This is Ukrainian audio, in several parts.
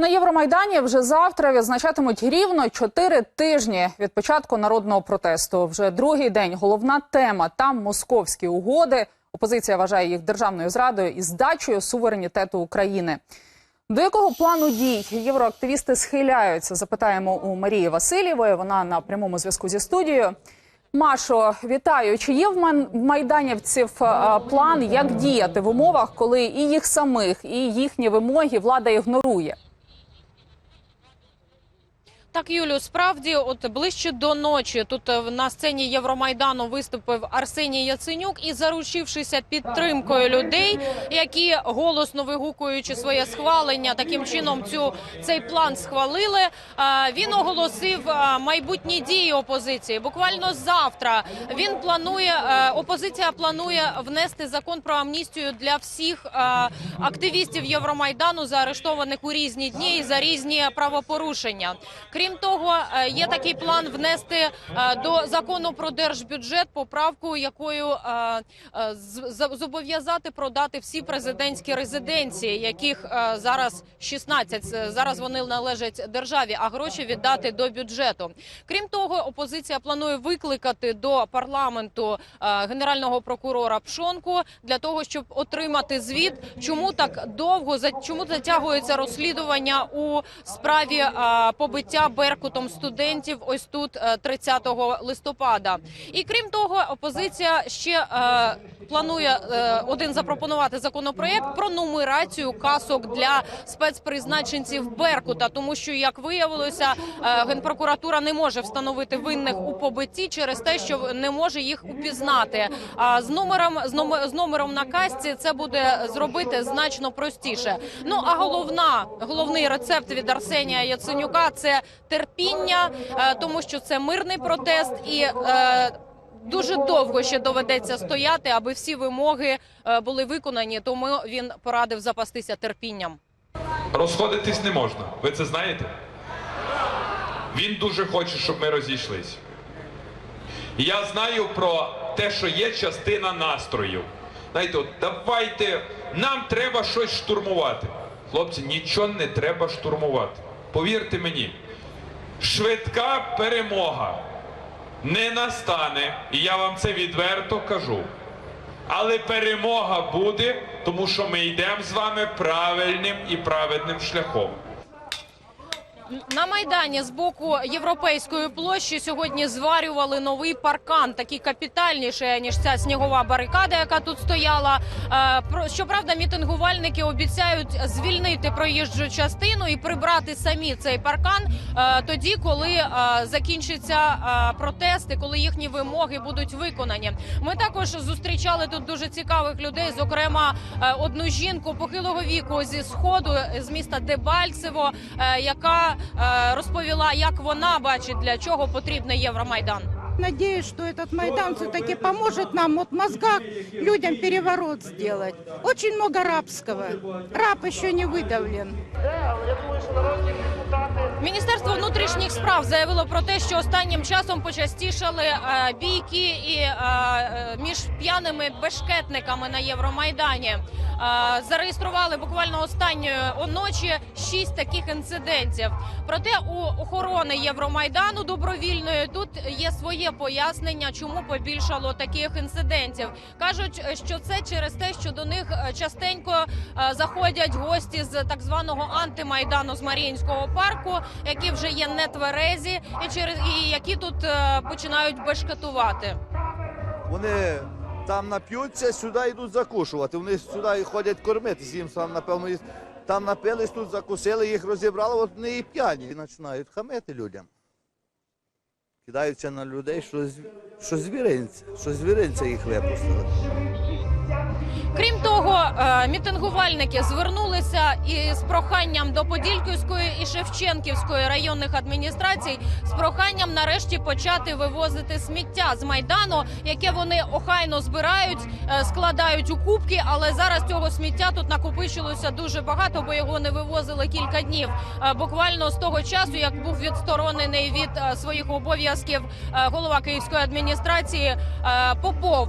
На Євромайдані вже завтра відзначатимуть рівно чотири тижні від початку народного протесту. Вже другий день головна тема там московські угоди. Опозиція вважає їх державною зрадою і здачею суверенітету України. До якого плану дій євроактивісти схиляються? Запитаємо у Марії Васильєвої. Вона на прямому зв'язку зі студією. Машо, вітаю. Чи є в майданівців план, як діяти в умовах, коли і їх самих, і їхні вимоги влада ігнорує? Так, Юлю, справді, от ближче до ночі тут е, на сцені Євромайдану виступив Арсеній Яценюк і заручившися підтримкою людей, які голосно вигукуючи своє схвалення, таким чином цю цей план схвалили. е, Він оголосив е, майбутні дії опозиції. Буквально завтра він планує опозиція планує внести закон про амністію для всіх активістів Євромайдану, заарештованих у різні дні і за різні правопорушення. Крім того, е, є такий план внести е, до закону про держбюджет поправку, якою е, зобов'язати продати всі президентські резиденції, яких зараз 16. Зараз вони належать державі, а гроші віддати до бюджету. Крім того, опозиція планує викликати до парламенту генерального прокурора Пшонку для того, щоб отримати звіт, чому так довго чому затягується розслідування у справі е, беркутом студентів. Ось тут е, 30 листопада. І крім того, опозиція ще е, планує е, один запропонувати законопроект про нумерацію касок для спецпризначенців Беркута, тому що як виявилося, е, генпрокуратура не може встановити винних у побитті через те, що не може їх упізнати. А з номером з номер, з номером на касці це буде зробити значно простіше. Ну а головна головний рецепт від Арсенія Яценюка це терпіння, е, тому що це мирний протест і. е, Дуже довго ще доведеться стояти, аби всі вимоги е, були виконані. Тому він порадив запастися терпінням. Розходитись не можна. Ви це знаєте? Він дуже хоче, щоб ми розійшлись. Я знаю про те, що є частина настрою. Знаєте, от давайте, нам треба щось штурмувати. Хлопці, нічого не треба штурмувати. Повірте мені, швидка перемога не настане, і я вам це відверто кажу. Але перемога буде, тому що ми йдемо з вами правильним і праведним шляхом. На майдані з боку європейської площі сьогодні зварювали новий паркан, такий капітальніший ніж ця снігова барикада, яка тут стояла. Е, Щоправда, мітингувальники обіцяють звільнити проїжджу частину і прибрати самі цей паркан е, тоді, коли е, закінчиться е, протести, коли їхні вимоги будуть виконані. Ми також зустрічали тут дуже цікавих людей, зокрема одну жінку похилого віку зі сходу з міста Дебальцево, яка розповіла, як вона бачить для чого потрібний Євромайдан. Надеюсь, что этот Майдан все-таки поможет нам вот в мозгах людям переворот сделать. Очень много рабского. Раб еще не выдавлен. Міністерство внутрішніх справ заявило про те, що останнім часом почастішали е, бійки і е, е, між п'яними бешкетниками на Євромайдані. Зареєстрували буквально останньої ночі шість таких інцидентів. Проте у охорони Євромайдану добровільної тут є своє пояснення, чому побільшало таких інцидентів. кажуть, що це через те, що до них е, частенько е, заходять гості з так званого антимайдану з Маріїнського парку, які вже є нетверезі, і через і які тут е, починають бешкетувати. Вони там нап'ються, сюди йдуть закушувати. Вони сюди ходять кормитись, їм там, напевно, там напились, тут закусили, їх розібрали, от вони і п'яні. І починають хамити людям. Кидаються на людей, що, що звіринця, що звіринця їх випустили. Крім того, е, мітингувальники звернулися із проханням до Подільківської і Шевченківської районних адміністрацій з проханням нарешті почати вивозити сміття з майдану, яке вони охайно збирають, е, складають у кубки. Але зараз цього сміття тут накопичилося дуже багато, бо його не вивозили кілька днів. Е, Буквально з того часу, як був відсторонений від своїх обов'язків голова Київської адміністрації Попов.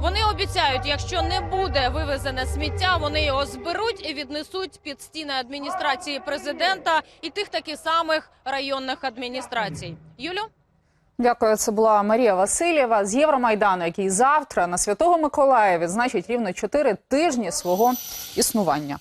Вони обіцяють, якщо не буде вивезене сміття, вони його зберуть і віднесуть під стіни адміністрації президента і тих таких самих районних адміністрацій. Юлю? Дякую. Це була Марія Васильєва з Євромайдану, який завтра на Святого Миколая відзначить рівно чотири тижні свого існування.